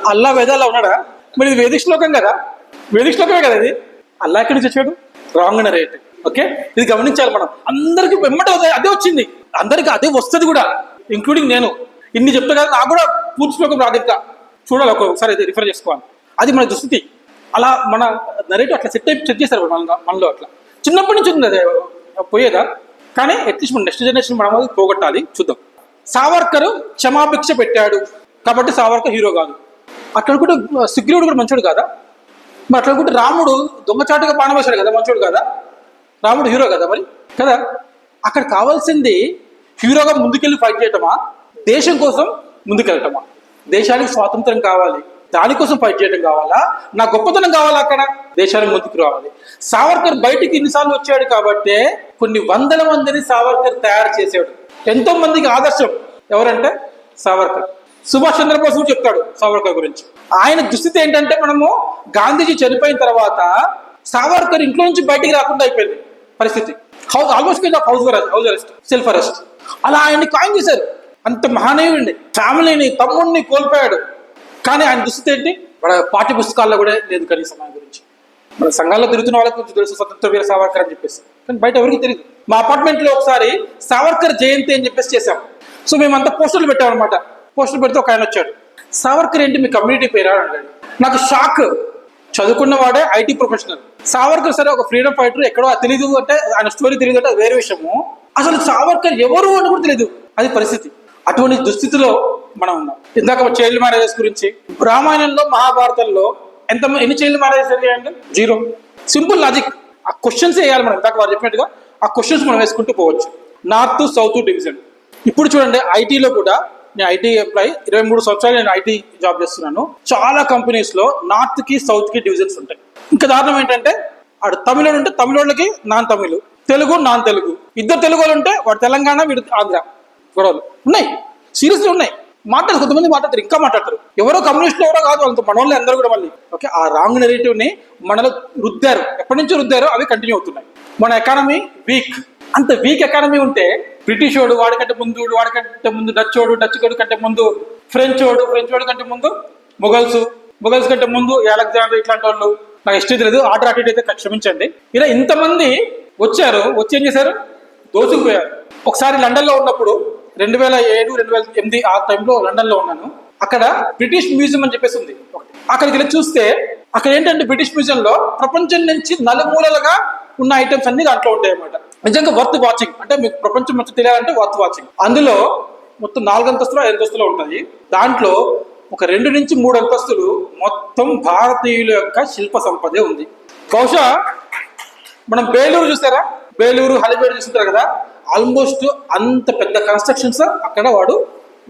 అల్లా వేదాల్లో ఉన్నాడా? మరి ఇది వేదిక శ్లోకం కదా? వేదిక శ్లోకమే కదా ఇది? అల్లా ఎక్కడి నుంచి వచ్చాడు? రాంగ్ అనే రేట్. ఓకే? ఇది గమనించాలి మనం. అందరికి వెంబడి అదే- అదే వచ్చింది. అందరికి అదే వస్తుంది కూడా ఇంక్లూడింగ్ నేను. ఇన్ని చెప్తా కదా నాకు కూడా పూర్తి శ్లోకం రాదు చూడాలి ఒకసారి అయితే రిఫర్ చేసుకోవాలి. అది మన దుస్థితి. అలా మన నరేటివ్ అట్లా సెట్ సెట్ చేస్తారు మన మనలో అట్లా. చిన్నప్పటి నుంచి ఉంది అదే పోయేదా? కానీ అట్లీస్ట్ మన నెక్స్ట్ జనరేషన్ మనం అది పోగొట్టాలి. చూద్దాం. సావర్కర్ క్షమాభిక్ష పెట్టాడు. కాబట్టి సావర్కర్ హీరో కాదు. అట్లా అనుకుంటే సుగ్రీవుడు కూడా మంచోడు కాదా? మరి అట్లా అనుకుంటే రాముడు దొంగచాటుగా పానవేశాడు కదా మంచోడు కదా? రాముడు హీరో కదా మరి? కదా? అక్కడ కావాల్సింది హీరోగా ముందుకెళ్ళి ఫైట్ చేయటమా? దేశం కోసం ముందుకెళ్ళటమా? దేశానికి స్వాతంత్రం కావాలి. దానికోసం ఫైట్ చేయడం కావాలా? నా గొప్పతనం కావాలా అక్కడ? దేశానికి ముందుకు రావాలి. సావర్కర్ బయటికి ఇన్నిసార్లు వచ్చాడు కాబట్టే కొన్ని వందల మందిని సావర్కర్ తయారు చేసాడు ఎంతో మందికి ఆదర్శం. ఎవరంటే సావర్కర్. సుభాష్ చంద్రబోస్ కూడా చెప్తాడు సావర్కర్ గురించి. ఆయన దుస్థితి ఏంటంటే మనము గాంధీజీ చనిపోయిన తర్వాత సావర్కర్ ఇంట్లో నుంచి బయటికి రాకుండా అయిపోయింది పరిస్థితి. House almost house arrest house arrest self arrest అలా ఆయన్ని కాయిన్ చేశారు. అంత మహానీయుడిని ఫ్యామిలీని తమ్ముడిని కోల్పోయాడు. కానీ ఆయన దుస్థితి ఏంటి? మన పాఠ్య పుస్తకాల్లో కూడా లేదు కనీసం ఆయన గురించి. మన సంఘాల్లో తిరుగుతున్న వాళ్ళకి కొంచెం తెలుసు స్వతంత్ర వీర సావర్కర్ అని చెప్పేసి. కానీ బయట ఎవరికి తెలియదు మా అపార్ట్మెంట్లో ఒకసారి సావర్కర్ జయంతి అని చెప్పేసి చేశాం. సో మేమంతా పోస్టర్లు పెట్టామన్నమాట. పోస్టర్లు పోస్టర్ పెడితే ఒక ఆయన వచ్చాడు. సావర్కర్ ఏంటి? మీ కమ్యూనిటీ పేరా? అన్నాడు నాకు షాక్. చదువుకున్న వాడే ఐటీ ప్రొఫెషనల్. సావర్కర్ సరే ఒక ఫ్రీడమ్ ఫైటర్ ఎక్కడో తెలియదు అంటే ఆయన స్టోరీ తెలియదు అంటే వేరే విషయము. అసలు సావర్కర్ ఎవరు అని కూడా తెలియదు అది పరిస్థితి. అటువంటి దుస్థితిలో మనం ఉన్నాం. ఇందాక చైల్డ్ మ్యారేజెస్ గురించి రామాయణంలో మహాభారతంలో ఎంత ఎన్ని చైల్డ్ మ్యారేజెస్ జరిగాయండి? జీరో సింపుల్ లాజిక్ ఆ క్వశ్చన్స్ వేయాలి మనం. ఇందాక వారు చెప్పినట్టుగా ఆ క్వశ్చన్స్ మనం వేసుకుంటూ పోవచ్చు. నార్త్ సౌత్ డివిజన్ ఇప్పుడు చూడండి ఐటీలో కూడా నేను ఐటీ ఎంప్లాయ్ ఇరవై మూడు సంవత్సరాలు నేను ఐటీ జాబ్ చేస్తున్నాను. చాలా కంపెనీస్లో నార్త్కి సౌత్కి డివిజన్స్ ఉంటాయి. ఇంకా దారుణం ఏంటంటే ఆడు తమిళోడు ఉంటే తమిళోళ్ళకి నాన్ తమిళ్ తెలుగు నాన్ తెలుగు ఇద్దరు తెలుగు వాళ్ళు ఉంటే వాడు తెలంగాణ వీడు ఆంధ్ర. గొడవలు ఉన్నాయి. సీరియస్లీ ఉన్నాయి. మాట్లాడరు. కొంతమంది మాట్లాడతారు. ఇంకా మాట్లాడతారు. ఎవరో కమ్యూనిస్టులు ఎవరో కాదు వాళ్ళతో. మన వాళ్ళు అందరూ కూడా మళ్ళీ. ఓకే ఆ రాంగ్ నెరేటివ్ని మనలో రుద్దారు. ఎప్పటి నుంచో రుద్దారో అవి కంటిన్యూ అవుతున్నాయి. మన ఎకానమీ వీక్ అంత వీక్ ఎకానమీ ఉంటే బ్రిటిష్ వాడు వాడికంటే ముందు వాడికంటే ముందు డచ్ వాడు డచ్ వాడు కంటే ముందు ఫ్రెంచ్ వాడు ఫ్రెంచ్ వాడు కంటే ముందు మొఘల్స్ మొఘల్స్ కంటే ముందు అలెగ్జాండర్ ఇట్లాంటి వాళ్ళు. నాకు ఇష్టం తెలియదు ఆర్డర్ అటు అయితే క్షమించండి. ఇలా ఇంతమంది వచ్చారు. వచ్చి ఏం చేశారు? దోచుకుపోయారు. ఒకసారి లండన్లో ఉన్నప్పుడు రెండు వేల ఏడు రెండు వేల ఎనిమిది ఆ టైంలో లండన్లో ఉన్నాను. అక్కడ బ్రిటిష్ మ్యూజియం అని చెప్పేసి ఉంది. అక్కడికి వెళ్ళి చూస్తే అక్కడ ఏంటంటే బ్రిటిష్ మ్యూజియం లో ప్రపంచం నుంచి నలుమూలలుగా ఉన్న ఐటమ్స్ అన్ని దాంట్లో ఉంటాయి అన్నమాట నిజంగా వర్త్ వాచింగ్ అంటే మీకు ప్రపంచం మొత్తం తెలియాలంటే వర్త్ వాచింగ్ అందులో మొత్తం నాలుగు అంతస్తులు ఐదు అంతస్తులు ఉంటాయి. దాంట్లో ఒక రెండు నుంచి మూడు అంతస్తులు మొత్తం భారతీయుల యొక్క శిల్ప సంపదే ఉంది. బహుశా మనం బేలూరు చూసారా? బేలూరు హలిబేడు చూస్తుంటారు కదా? ఆల్మోస్ట్ అంత పెద్ద కన్స్ట్రక్షన్స్ అక్కడ వాడు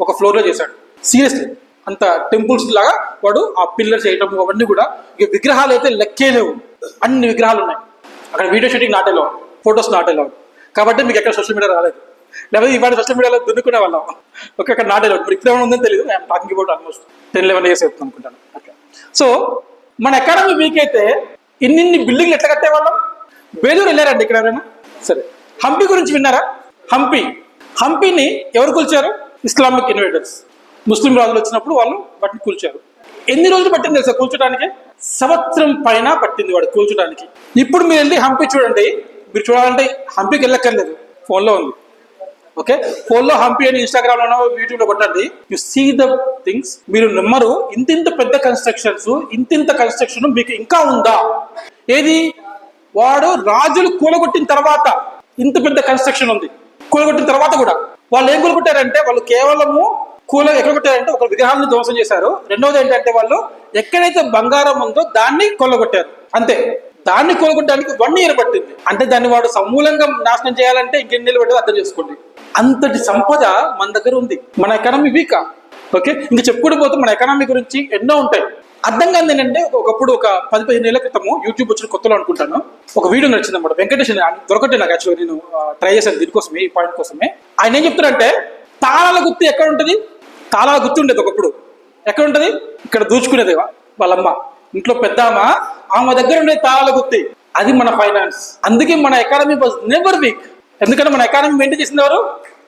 ఒక ఫ్లోర్లో చేశాడు. సీరియస్లీ అంత టెంపుల్స్ లాగా వాడు ఆ పిల్లర్స్ చేయటం అవన్నీ కూడా ఇక విగ్రహాలు అయితే లెక్కే లేవు. అన్ని విగ్రహాలు ఉన్నాయి. అక్కడ వీడియో షూటింగ్ నాటేలో ఫొటోస్ నాటేలో కాబట్టి మీకు ఎక్కడ సోషల్ మీడియా రాలేదు. లేకపోతే ఇవాళ సోషల్ మీడియాలో దున్నుకునే వాళ్ళం. ఓకే అక్కడ నాటేలో ఇప్పుడు ఇక్కడ ఉందని తెలియదు I'm talking about almost ten eleven years అవుతుంది అనుకుంటాను. ఓకే సో మన ఎకానమీ వీక్ అయితే ఇన్నిన్ని బిల్డింగ్లు ఎట్లా కట్టేవాళ్ళం? బేలూరు వెళ్ళారండి ఇక్కడ ఎవరైనా? సరే. హంపి గురించి విన్నారా? హంపి. హంపిని ఎవరు కూల్చారు? ఇస్లామిక్ ఇన్వేటర్స్ ముస్లిం రాజులు వచ్చినప్పుడు వాళ్ళు వాటిని కూల్చారు. ఎన్ని రోజులు పట్టింది తెలుసా కూల్చడానికి? సంవత్సరం పైన పట్టింది వాడు కూల్చడానికి. ఇప్పుడు మీరు వెళ్ళి హంపి చూడండి. మీరు చూడాలంటే హంపికి వెళ్ళక్కర్లేదు. ఫోన్లో ఉంది. ఓకే? ఫోన్లో హంపి అని ఇన్స్టాగ్రామ్లోనో యూట్యూబ్లో కొట్టండి. యు సీ ద థింగ్స్ మీరు నమ్మరు. ఇంత ఇంత పెద్ద కన్స్ట్రక్షన్స్ ఇంత ఇంత కన్స్ట్రక్షన్ మీకు ఇంకా ఉందా? ఏది? వాడు రాజులు కూలగొట్టిన తర్వాత ఇంత పెద్ద కన్స్ట్రక్షన్ ఉంది. కూలగొట్టిన తర్వాత కూడా వాళ్ళు ఏం కూలగొట్టారంటే వాళ్ళు కేవలము కూల ఎక్కడ కొట్టారంటే ఒక విగ్రహాన్ని ధ్వంసం చేశారు. రెండవది ఏంటంటే వాళ్ళు ఎక్కడైతే బంగారం ఉందో దాన్ని కొల్లగొట్టారు. అంతే. దాన్ని కొలగొట్టడానికి వన్ ఇయర్ పట్టింది. అంటే దాన్ని వాడు సమూలంగా నాశనం చేయాలంటే ఇంకెన్ని నెలలు పట్టదు అర్థం చేసుకోండి. అంతటి సంపద మన దగ్గర ఉంది. మన ఎకానమీ వీకా ఓకే ఇంకా చెప్పుకుంటూ పోతే మన ఎకానమీ గురించి ఎన్నో ఉంటాయి. అర్థం కాదు ఏంటంటే ఒకప్పుడు ఒక పది పదిహేను ఏళ్ళ క్రితము యూట్యూబ్ వచ్చిన కొత్తలో అనుకుంటాను. ఒక వీడియో నచ్చింది అనమాట వెంకటేష్ దొరకటే నాకు యాక్చువల్గా నేను ట్రై చేశాను దీనికోసమే ఈ పాయింట్ కోసమే. ఆయన ఏం చెప్తారంటే తాళాల గుర్తు ఎక్కడ ఉంటుంది? తాళాల గుర్తు ఉండేది ఒకప్పుడు. ఎక్కడ ఉంటుంది? ఇక్కడ దూచుకునేది వాళ్ళమ్మ. ఇంట్లో పెద్దామ ఆమె దగ్గర ఉండే తాళాల గుర్తి. అది మన ఫైనాన్స్ అందుకే మన ఎకానమీ వాజ్ నెవర్ వీక్ ఎందుకంటే మన ఎకానమీ మెయింటైన్ చేసింది ఎవరు?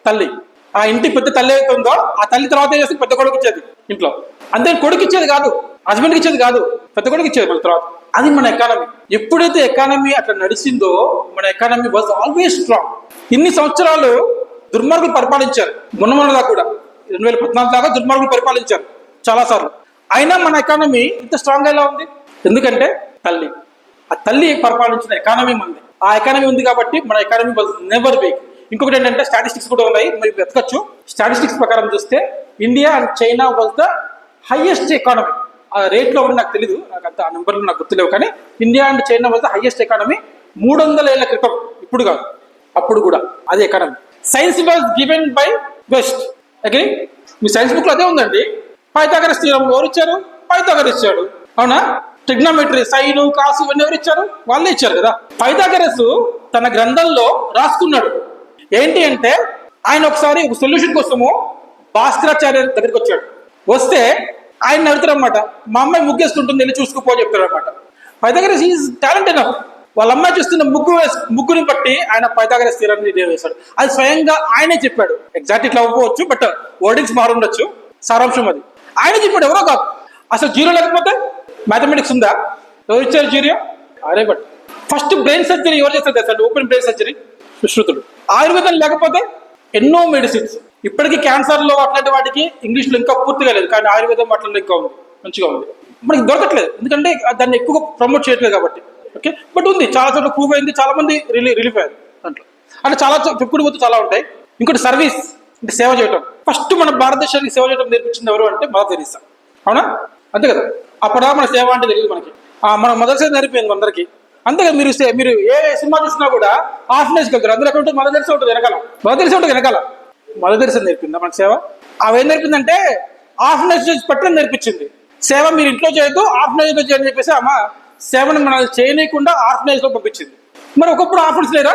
తల్లి. ఆ ఇంటి పెద్ద తల్లి అయితే ఉందో ఆ తల్లి తర్వాత ఏం చేస్తే పెద్ద కొడుకు ఇచ్చేది ఇంట్లో. అంతే కొడుకు ఇచ్చేది కాదు హస్బెండ్కి ఇచ్చేది కాదు పెద్ద కొడుకు ఇచ్చేది మన తర్వాత. అది మన ఎకానమీ ఎప్పుడైతే ఎకానమీ అట్లా నడిచిందో మన ఎకానమీ వాజ్ ఆల్వేస్ స్ట్రాంగ్ ఇన్ని సంవత్సరాలు దుర్మార్గులు పరిపాలించారు. మొన్న మొన్నలా కూడా. రెండు వేల పద్నాలుగు దాకా దుర్మార్గులు పరిపాలించారు చాలా సార్లు అయినా మన ఎకానమీ ఇంత స్ట్రాంగ్ ఎలా ఉంది? ఎందుకంటే తల్లి. ఆ తల్లి పరిపాలించిన ఎకానమీ మంది. ఆ ఎకానమీ ఉంది కాబట్టి మన ఎకానమీ నెవర్ వీక్ ఇంకొకటి ఏంటంటే స్టాటిస్టిక్స్ కూడా ఉన్నాయి. మీరు వెతకచ్చు. స్టాటిస్టిక్స్ ప్రకారం చూస్తే India and China was the highest economy ఆ రేట్లో కూడా నాకు తెలియదు నాకు అంత ఆ నెంబర్లు నాకు గుర్తులేవు కానీ India and China was the highest economy మూడు వందల ఏళ్ళ క్రితం. ఇప్పుడు కాదు. అప్పుడు కూడా అదే economy science was given by west okay me science బుక్లో అదే ఉందండి. పైతాగరస్ తీరం ఎవరు ఇచ్చారు? పైథాగరస్ ఇచ్చాడు. అవునా? ట్రిగ్నోమెట్రీ సైను కాసు ఇవన్నీ ఎవరు ఇచ్చారు? వాళ్ళే ఇచ్చారు కదా. పైతాగరస్ తన గ్రంథంలో రాసుకున్నాడు. ఏంటి అంటే ఆయన ఒకసారి ఒక సొల్యూషన్ కోసము భాస్కరాచార్య దగ్గరికి వచ్చాడు. వస్తే ఆయన అడుగుతారనమాట మా అమ్మాయి ముగ్గేస్తుంటుంది వెళ్ళి చూసుకుపో చెప్తాడు అనమాట పైథాగరస్ ఈజ్ టాలెంట్ ఎనఫ్ వాళ్ళ అమ్మాయి చూస్తున్న ముగ్గు ముగ్గుని బట్టి ఆయన పైథాగరస్ తీరాన్ని వేశాడు అది స్వయంగా ఆయనే చెప్పాడు. ఎగ్జాక్ట్ ఇట్లా అవ్వచ్చు బట్ వర్డింగ్స్ మారుండొచ్చు. సారాంశం అది. ఆయన చెప్పాడు ఎవరో కాదు. అసలు జీరో లేకపోతే మ్యాథమెటిక్స్ ఉందా? ఎవరు ఇచ్చారు జీరో? అరే బట్ ఫస్ట్ బ్రెయిన్ సర్జరీ ఎవరు చేస్తారు అసలు ఓపెన్ బ్రెయిన్ సర్జరీ సుశ్రుతుడు ఆయుర్వేదం లేకపోతే ఎన్నో మెడిసిన్స్ ఇప్పటికీ క్యాన్సర్లో అట్లాంటి వాటికి ఇంగ్లీష్లో ఇంకా పూర్తిగా లేదు. కానీ ఆయుర్వేదం వాటిలో ఇంకా ఉంది. మంచిగా ఉంది. మనకి దొరకట్లేదు. ఎందుకంటే దాన్ని ఎక్కువగా ప్రమోట్ చేయట్లేదు కాబట్టి. ఓకే బట్ ఉంది. చాలా చోట్ల ప్రూవ్ అయింది. చాలా మంది రిలీ రిలీఫ్ అయ్యారు దాంట్లో. అంటే చాలా చెప్పుడు పోతే చాలా ఉంటాయి. ఇంకోటి సర్వీస్ అంటే సేవ చేయటం. ఫస్ట్ మన భారతదేశానికి సేవ చేయడం నేర్పించింది ఎవరు అంటే మదర్ తెరీసా. అవునా? అంతే కదా. అప్పటిదాకా మన సేవ అంటే తెలియదు మనకి. మన మదర్ సేవ నేర్పింది అందరికీ. అందుకే మీరు సే- మీరు ఏ సినిమా చూసినా కూడా ఆర్ఫనేజ్కి వెళ్తారు. అందులో ఎక్కడ ఉంటుంది మదర్ తెరిసే ఉంటుంది వెనకాల. మదర్ తెలిసి ఉంటుంది వెనకాల. మదర్ తెలిసి నేర్పిందా మన సేవ? అవేం నేర్పిందంటే ఆర్ఫనేజ్ పెట్టడం నేర్పించింది. సేవ మీరు ఇంట్లో చేయొద్దు ఆర్ఫనేజ్లో చేయని చెప్పేసి అమ్మ సేవను మనం చేయనీయకుండా ఆర్ఫనేజ్లో పంపించింది. మరి ఒకప్పుడు ఆర్ఫన్స్ లేరా?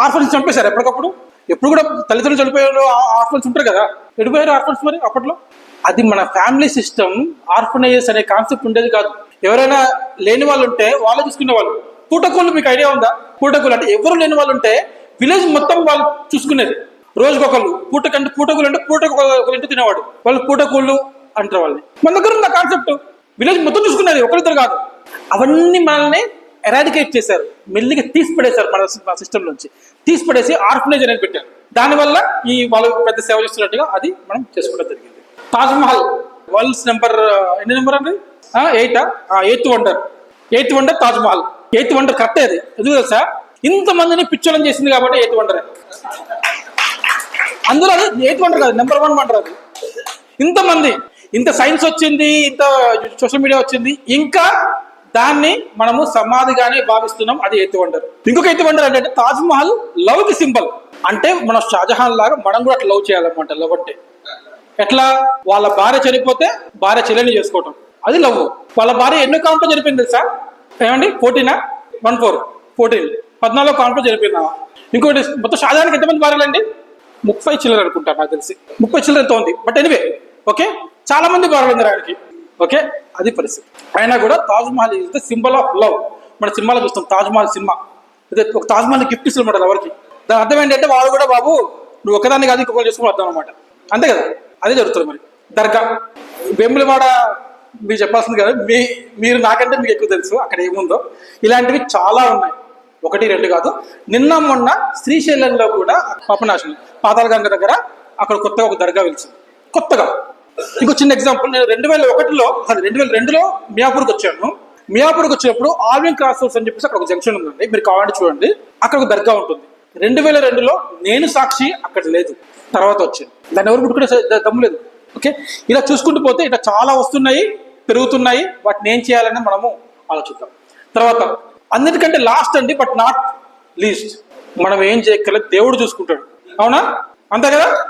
ఆర్ఫన్స్ చంపేశారు ఎప్పటికప్పుడు? ఎప్పుడు కూడా తల్లిదండ్రులు చనిపోయారు ఆర్ఫన్స్ ఉంటారు కదా. ఎడిపోయారు ఆర్ఫన్స్ మరి అప్పట్లో? అది మన ఫ్యామిలీ సిస్టమ్ ఆర్ఫనైజెస్ అనే కాన్సెప్ట్ ఉండేది కాదు. ఎవరైనా లేని వాళ్ళు ఉంటే వాళ్ళు చూసుకునే వాళ్ళు పూటకూళ్ళు మీకు ఐడియా ఉందా? పూటకూలు అంటే ఎవరు లేని వాళ్ళు ఉంటే విలేజ్ మొత్తం వాళ్ళు చూసుకునేది. రోజుకొకళ్ళు పూటకంటే పూటకూలు అంటే పూటకు ఒక తినేవాడు. వాళ్ళు పూటకూళ్ళు అంటారు వాళ్ళని. మన దగ్గర ఉందా కాన్సెప్ట్ విలేజ్ మొత్తం చూసుకునేది ఒకరిద్దరు కాదు. అవన్నీ మనల్ని ఎరాడికేట్ చేశారు. మెల్లిగా తీసిపడేశారు మన సిస్టమ్ నుంచి. తీసిపడేసి ఆర్ఫనేజ్ అనేది పెట్టారు. దానివల్ల ఈ వాళ్ళు పెద్ద సేవ చేస్తున్నట్టుగా అది మనం చేసుకోవడం జరిగింది. తాజ్మహల్ వరల్డ్స్ నెంబర్ ఎన్ని నెంబర్ అండి? Eight? Eighth wonder. Eighth wonder Taj Mahal eighth wonder కరెక్టే అది. ఎందుకు తెలుసా? ఇంతమందిని పిచ్చోళం చేసింది కాబట్టి ఎయిత్ వండర్. అందులో అది ఎయిత్ వండర్ కాదు నెంబర్ వన్ వండర్ అది. ఇంతమంది ఇంత సైన్స్ వచ్చింది ఇంత సోషల్ మీడియా వచ్చింది ఇంకా దాన్ని మనము సమాధిగానే భావిస్తున్నాం అది ఎయిత్ వండర్. ఇంకొక ఎయిత్ వండర్ అంటే తాజ్ మహల్ లవ్కి సింబల్. అంటే మన షాజహాన్ లాగా మనం కూడా అట్లా లవ్ చేయాలన్నమాట లవ్ అంటే. ఎట్లా? వాళ్ళ భార్య చనిపోతే భార్య చెల్లెని చేసుకోవటం. అది లవ్. వాళ్ళ భార్య ఎన్నో కాలంతో చనిపోయింది తెలుసా? ఏమండి? ఫోర్టీనా? One four. ఫోర్టీన్. పద్నాలుగు కాన్ఫరెన్స్ చనిపోయిందా ఇంకోటి మొత్తం షాజహాన్కి ఎంతమంది భార్యలండి? ముప్పై చిల్లర అనుకుంటారు నాకు తెలిసి. ముప్పై చిల్లర ఎంత ఉంది. But anyway okay? చాలా మంది భార్యలు ఉన్నారు ఆయనకి ఓకే? అది పరిస్థితి. అయినా కూడా Taj Mahal is the symbol of love. మన సినిమాలో చూస్తాం తాజ్మహల్ సినిమా. అదే ఒక తాజ్మహల్ గిఫ్ట్ గిఫ్ట్ ఇస్తున్నమాట ఎవరికి. దాని అర్థం ఏంటంటే వాడు కూడా బాబు నువ్వు ఒకదాన్ని కాదు ఇంకొకరు చేసుకుని అర్థం అనమాట అంతే కదా? అదే జరుగుతుంది మరి. దర్గా. వెంబులవాడ మీరు చెప్పాల్సింది కదా మీ మీరు నాకంటే మీకు ఎక్కువ తెలుసు అక్కడ ఏముందో. ఇలాంటివి చాలా ఉన్నాయి. ఒకటి రెండు కాదు. నిన్న మొన్న శ్రీశైలంలో కూడా పాపనాశనం. పాతాల గంగ దగ్గర అక్కడ కొత్తగా ఒక దర్గా వెలిసింది. కొత్తగా. ఇంకో చిన్న ఎగ్జాంపుల్ నేను రెండు వేల ఒకటిలో అది రెండు వేల రెండులో మియాపూర్కి వచ్చాను. మియాపూర్కి వచ్చినప్పుడు ఆల్విన్ క్రాస్ రోడ్స్ అని చెప్పేసి అక్కడ ఒక జంక్షన్ ఉందండి. మీరు కావాలంటే చూడండి. అక్కడ ఒక దర్గా ఉంటుంది. రెండు వేల రెండులో నేను సాక్షి అక్కడ లేదు. తర్వాత వచ్చింది దాన్ని ఎవరు పుట్టుకునే దమ్ము లేదు. ఓకే? ఇలా చూసుకుంటూ పోతే ఇట్లా చాలా వస్తున్నాయి. పెరుగుతున్నాయి. వాటిని ఏం చేయాలని మనము ఆలోచిద్దాం. తర్వాత అన్నిటికంటే లాస్ట్ అండి బట్ నాట్ లీస్ట్ మనం ఏం చేయక్కర్లేదు దేవుడు చూసుకుంటాడు. అవునా? అంతే కదా?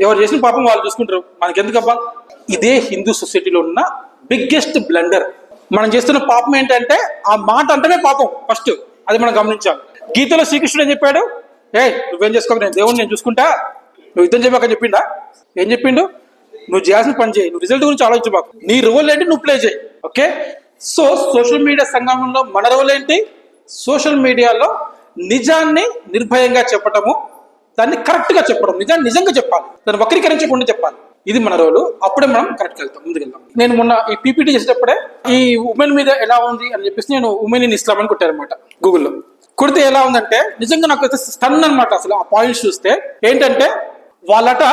ఎవరు చేసిన పాపం వాళ్ళు చూసుకుంటారు. మనకెందుకబ్బా? ఇదే హిందూ సొసైటీలో ఉన్న బిగ్గెస్ట్ బ్లండర్ మనం చేస్తున్న పాపం ఏంటంటే ఆ మాట అంటేనే పాపం ఫస్ట్ అది మనం గమనించాలి గీతలో శ్రీకృష్ణుడు ఏం చెప్పాడు? ఏ నువ్వేం చేసుకోక నేను దేవుడిని నేను చూసుకుంటా. నువ్వు యుద్ధం చెప్పాక చెప్పిండా? ఏం చెప్పిండు? నువ్వు చేయాల్సిన పని చేయి. నువ్వు రిజల్ట్ గురించి ఆలోచించబాకు నీ రోల్ ఏంటి నువ్వు ప్లే చేయి. ఓకే సో సోషల్ మీడియా సంఘంలో మన రోల్ ఏంటి? సోషల్ మీడియాలో నిజాన్ని నిర్భయంగా చెప్పటము దాన్ని కరెక్ట్గా చెప్పడం నిజాన్ని నిజంగా చెప్పాలి. దాన్ని వక్రీకరించకుండా చెప్పాలి. ఇది మన రోలు అప్పుడే మనం కరెక్ట్గా వెళ్తాం ముందుకెళ్తాం నేను మొన్న ఈ పీపీటీ చేసేటప్పుడే ఈ ఉమెన్ మీద ఎలా ఉంది అని చెప్పేసి నేను ఉమెన్ ఇన్ ఇస్లాం అని అనమాట గూగుల్లో కొడితే ఎలా ఉందంటే నిజంగా నాకు స్టన్ అనమాట అసలు ఆ పాయింట్స్ చూస్తే. ఏంటంటే వాళ్ళట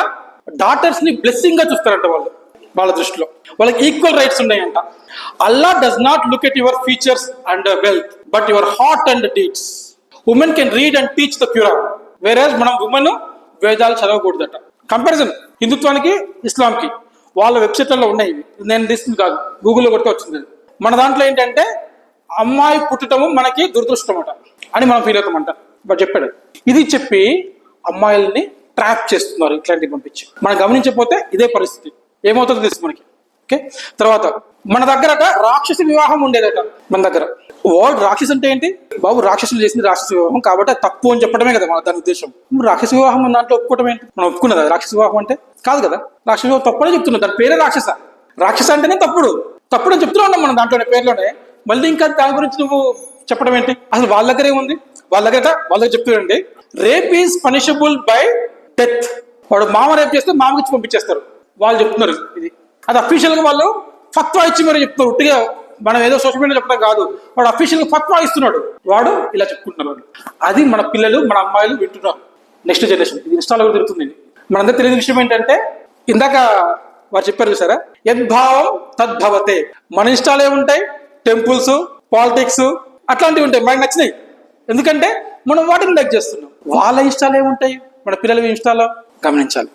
డాటర్స్ని బ్లెస్సింగ్గా చూస్తారంట వాళ్ళు వాళ్ళ దృష్టిలో. వాళ్ళకి ఈక్వల్ రైట్స్ ఉన్నాయంట. Allah does not look at your features and wealth but your heart and deeds women can read and teach the Quran వేరే మనం ఉమెన్ వేదాలు చదవకూడదట. కంపారిజన్ హిందుత్వానికి ఇస్లాంకి వాళ్ళ వెబ్సైట్లలో ఉన్నాయి నేను తీస్తుంది కాదు గూగుల్లో కొడితే వచ్చింది. మన దాంట్లో ఏంటంటే అమ్మాయి పుట్టటము మనకి దురదృష్టం అట అని మనం ఫీల్ అవుతామంట. బట్ చెప్పాడు ఇది చెప్పి అమ్మాయిల్ని ట్రాప్ చేస్తున్నారు ఇట్లాంటివి పంపించి. మనం గమనించకపోతే ఇదే పరిస్థితి. ఏమవుతుందో తెలుసు మనకి. ఓకే? తర్వాత మన దగ్గరట రాక్షసి వివాహం ఉండేదట మన దగ్గర. వర్డ్ రాక్షస్ అంటే ఏంటి? బాబు రాక్షసులు చేసింది రాక్షస వివాహం కాబట్టి తక్కువ తప్పు అని చెప్పడమే కదా మన దాని ఉద్దేశం. రాక్షసి రాక్షస వివాహం దాంట్లో ఒప్పుకోవటం ఏంటి? మనం ఒప్పుకున్నదా? రాక్షస వివాహం అంటే? కాదు కదా. రాక్షస వివాహం తప్పుడే చెప్తున్నా దాని పేరే రాక్షస. రాక్షస అంటేనే తప్పుడు. తప్పుడు అని ఉన్నాం మనం దాంట్లోనే పేర్లోనే. మళ్ళీ ఇంకా దాని గురించి నువ్వు చెప్పడం ఏంటి? అసలు వాళ్ళ దగ్గర ఏముంది వాళ్ళ దగ్గర వాళ్ళ దగ్గర చెప్తుండండి rape is punishable by death వాడు మామ రేపు చేస్తే మామకి ఇచ్చి పంపించేస్తారు. వాళ్ళు చెప్తున్నారు ఇది. అది అఫీషియల్గా వాళ్ళు ఫత్వా ఇచ్చి మరి చెప్తున్నారు. ఉట్టిగా మనం ఏదో సోషల్ మీడియా చెప్పడం కాదు. వాడు అఫీషియల్గా ఫత్వా ఇస్తున్నాడు. వాడు ఇలా చెప్పుకుంటున్నారు అది మన పిల్లలు మన అమ్మాయిలు వింటున్నారు. నెక్స్ట్ జనరేషన్ ఇది ఇన్స్టాలో కూడా తిరుగుతుంది మనందరూ తెలియని విషయం ఏంటంటే ఇందాక వారు చెప్పారు చూసారా? యద్భావం తద్భవతే మన ఇష్టాలు ఉంటాయి టెంపుల్స్ పాలిటిక్స్ అట్లాంటివి ఉంటాయి. మనకు నచ్చినాయి. ఎందుకంటే మనం వాటిని లైక్ చేస్తున్నాం. వాళ్ళ ఇష్టాలు ఏముంటాయి? మన పిల్లలు ఇన్స్టాలో గమనించాలి.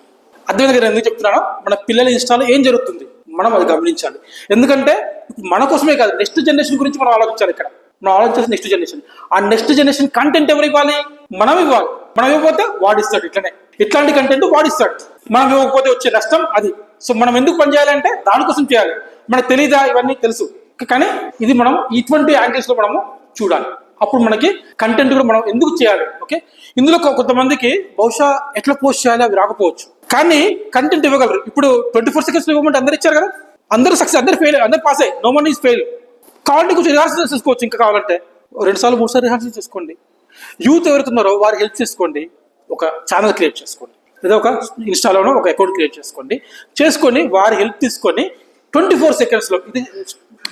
అర్థమైంది కదా ఎందుకు చెప్తున్నానో? మన పిల్లల ఇన్స్టాలో ఏం జరుగుతుంది? మనం అది గమనించాలి. ఎందుకంటే మన కోసమే కాదు నెక్స్ట్ జనరేషన్ గురించి మనం ఆలోచించాలి ఇక్కడ. మనం ఆలోచించాల్సి నెక్స్ట్ జనరేషన్ ఆ నెక్స్ట్ జనరేషన్ కంటెంట్ ఎవరు ఇవ్వాలి? మనం ఇవ్వాలి. మనం ఇవ్వకపోతే వాడిస్తాడు ఇట్లనే. ఇట్లాంటి కంటెంట్ వాడిస్తాడు మనం ఇవ్వకపోతే వచ్చే నష్టం అది. సో మనం ఎందుకు పని చేయాలంటే దానికోసం చేయాలి. మనకు తెలీదా? ఇవన్నీ తెలుసు. కానీ ఇది మనం ఇటువంటి యాంగిల్స్లో మనము చూడాలి. అప్పుడు మనకి కంటెంట్ కూడా మనం ఎందుకు చేయాలి? ఓకే ఇందులో కొంతమందికి బహుశా ఎట్లా పోస్ట్ చేయాలి అవి రాకపోవచ్చు. కానీ కంటెంట్ ఇవ్వగలరు. ఇప్పుడు ట్వంటీ ఫోర్ సెకండ్స్ ఇవ్వమంటే అందరు ఇచ్చారు కదా? అందరూ సక్సెస్ అందరు ఫెయిల్ అందరు పాస్ అయ్యి నో మనీ ఈస్ ఫెయిల్ కావాలంటే కొంచెం రిహార్సల్ చేసుకోవచ్చు ఇంకా కావాలంటే. రెండు సార్లు మూడు సార్లు రిహార్సల్ చేసుకోండి. యూత్ ఎవరుతున్నారో వారు హెల్ప్ చేసుకోండి. ఒక ఛానల్ క్రియేట్ చేసుకోండి. లేదా ఒక ఇన్స్టాలోనో ఒక అకౌంట్ క్రియేట్ చేసుకోండి. చేసుకొని వారి హెల్ప్ తీసుకొని ట్వంటీ ఫోర్ సెకండ్స్లో ఇది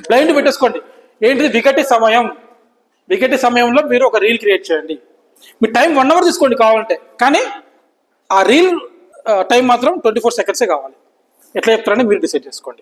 బ్లైండ్ పెట్టేసుకోండి. ఏంటిది? వికటి సమయం. వికెట్ సమయంలో మీరు ఒక రీల్ క్రియేట్ చేయండి. మీ టైం వన్ అవర్ తీసుకోండి కావాలంటే. కానీ ఆ రీల్ టైం మాత్రం ట్వంటీ ఫోర్ సెకండ్సే కావాలి. ఎట్లా చెప్తారని మీరు డిసైడ్ చేసుకోండి.